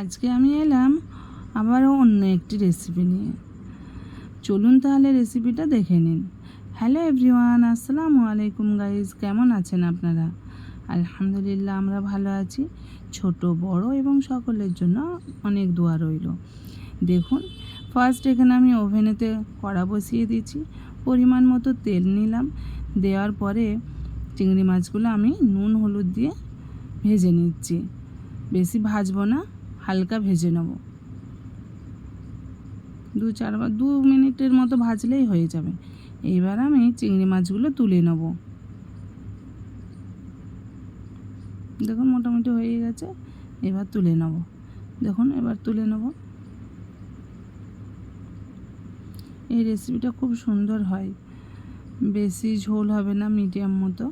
আজকে আমি এলাম আবারও অন্য একটি রেসিপি নিয়ে। চলুন তাহলে রেসিপিটা দেখে নিন। হ্যালো এভরিওয়ান আসসালামু আলাইকুম গাইজ কেমন আছেন আপনারা? আলহামদুলিল্লাহ, আমরা ভালো আছি। ছোট, বড় এবং সকলের জন্য অনেক দোয়া রইল। দেখুন ফার্স্ট এখানে আমি ওভেনেতে কড়া বসিয়ে দিয়েছি। পরিমাণ মতো তেল নিলাম। দেওয়ার পরে চিংড়ি মাছগুলো আমি নুন, হলুদ দিয়ে ভেজে নিচ্ছি। বেশি ভাজবো না। হালকা ভেজে নেব। দু চারবার দু মিনিটের মতো ভাজলেই হয়ে যাবে। এইবার আমি চিংড়ি মাছগুলো তুলে নেব। দেখুন, মোটামুটি হয়ে গেছে। এবার তুলে নেব। দেখুন, এবার তুলে নেব। এই রেসিপিটা খুব সুন্দর হয়। বেশি ঝোল হবে না মিডিয়াম মতো।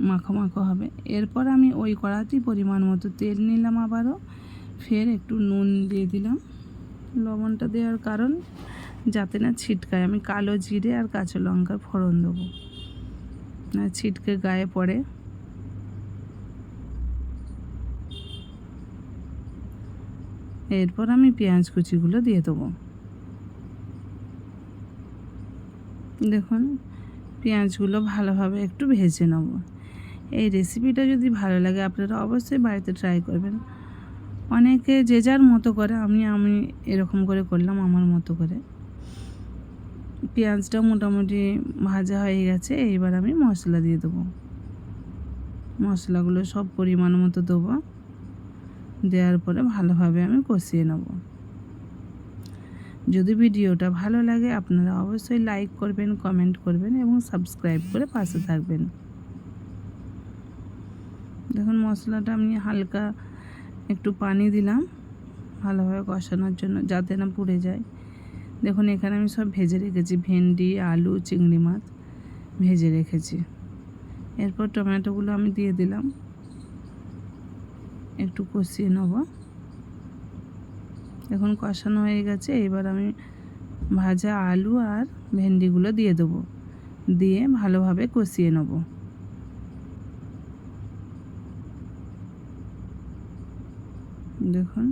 মাখো মাখো হবে। এরপর আমি ওই কড়াতেই পরিমাণ মতো তেল নিলাম আবারও। ফের একটু নুন দিয়ে দিলাম। লবণটা দেওয়ার কারণ যাতে না ছিটকায়। আমি কালো জিরে আর কাঁচা লঙ্কার ফোড়ন দেবো। না ছিটকে গায়ে পড়ে। এরপর আমি পেঁয়াজ কুচিগুলো দিয়ে দেবো। দেখুন, পেঁয়াজগুলো ভালোভাবে একটু ভেজে নেব। এই রেসিপিটা যদি ভালো লাগে, আপনারা অবশ্যই বাড়িতে ট্রাই করবেন। অনেকে যে যার মতো করে, আমি আমি এরকম করে করলাম, আমার মতো করে। পেঁয়াজটা মোটামুটি ভাজা হয়ে গেছে, এইবার আমি মশলা দিয়ে দেবো। মশলাগুলো সব পরিমাণ মতো দেবো। দেওয়ার পরে ভালোভাবে আমি কষিয়ে নেব। যদি ভিডিওটা ভালো লাগে, আপনারা অবশ্যই লাইক করবেন কমেন্ট করবেন এবং সাবস্ক্রাইব করে পাশে থাকবেন। দেখুন মশলাটা আমি হালকা একটু পানি দিলাম ভালোভাবে কষানোর জন্য, যাতে না পুড়ে যায়। দেখুন এখানে আমি সব ভেজে রেখেছি, ভেন্ডি, আলু, চিংড়ি মাছ ভেজে রেখেছি। এরপর টমেটোগুলো আমি দিয়ে দিলাম। একটু কষিয়ে নেব। এখন কষানো হয়ে গেছে, এবার আমি ভাজা আলু আর ভেন্ডিগুলো দিয়ে দেবো। দিয়ে ভালোভাবে কষিয়ে নেব। দেখুন।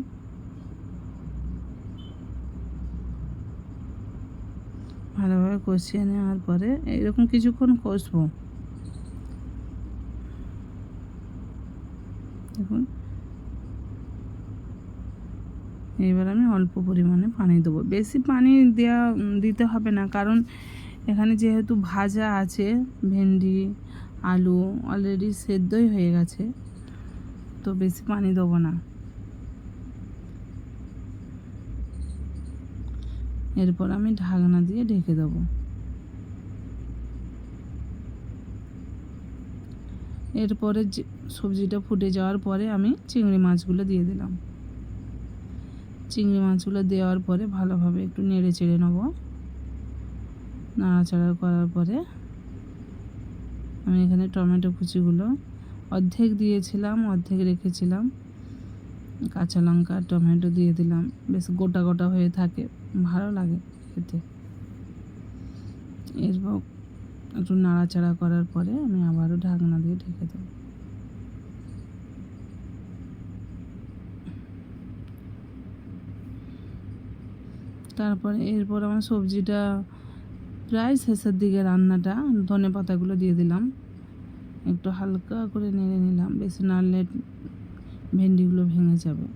ভালোভাবে কষিয়ে নেওয়ার পরে এরকম কিছুক্ষণ কষবো। দেখুন। এবার আমি অল্প পরিমাণে পানি দেবো। বেশি পানি দেওয়া দিতে হবে না, কারণ এখানে যেহেতু ভাজা আছে, ভেন্ডি, আলু অলরেডি সেদ্ধই হয়ে গেছে, তো বেশি পানি দেবো না। এরপর আমি ঢাকনা দিয়ে ঢেকে দেবো। এরপরে সবজিটা ফুটে যাওয়ার পরে আমি চিংড়ি মাছগুলো দিয়ে দিলাম। চিংড়ি মাছগুলো দেওয়ার পরে ভালোভাবে একটু নেড়ে চেড়ে নেব। নাড়াচাড়া করার পরে আমি এখানে টমেটো কুচিগুলো অর্ধেক দিয়েছিলাম, অর্ধেক রেখেছিলাম। কাঁচা লঙ্কা, টমেটো দিয়ে দিলাম। বেশ গোটা গোটা হয়ে থাকে। ভালো লাগে খেতে। এরপর একটু নাড়াচাড়া করার পরে আমি আবারও ঢাকনা দিয়ে ঢেকে দেবো। তারপরে এরপর আমার সবজিটা প্রায় শেষের দিকে রান্নাটা, ধনে পাতাগুলো দিয়ে দিলাম। একটু হালকা করে নেড়ে নিলাম। বেশি নাড়লে ভেন্ডিগুলো ভেঙে যাবে।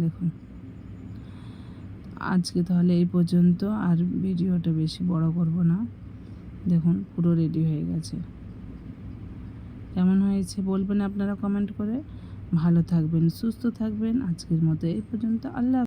দেখুন। আজকে তাহলে এই পর্যন্ত, আর ভিডিওটা বেশি বড় করব না। দেখুন, পুরো রেডি হয়ে গেছে। কেমন হয়েছে বলবেন আপনারা কমেন্ট করে। ভালো থাকবেন, সুস্থ থাকবেন। আজকের মতো এই পর্যন্ত। আল্লাহ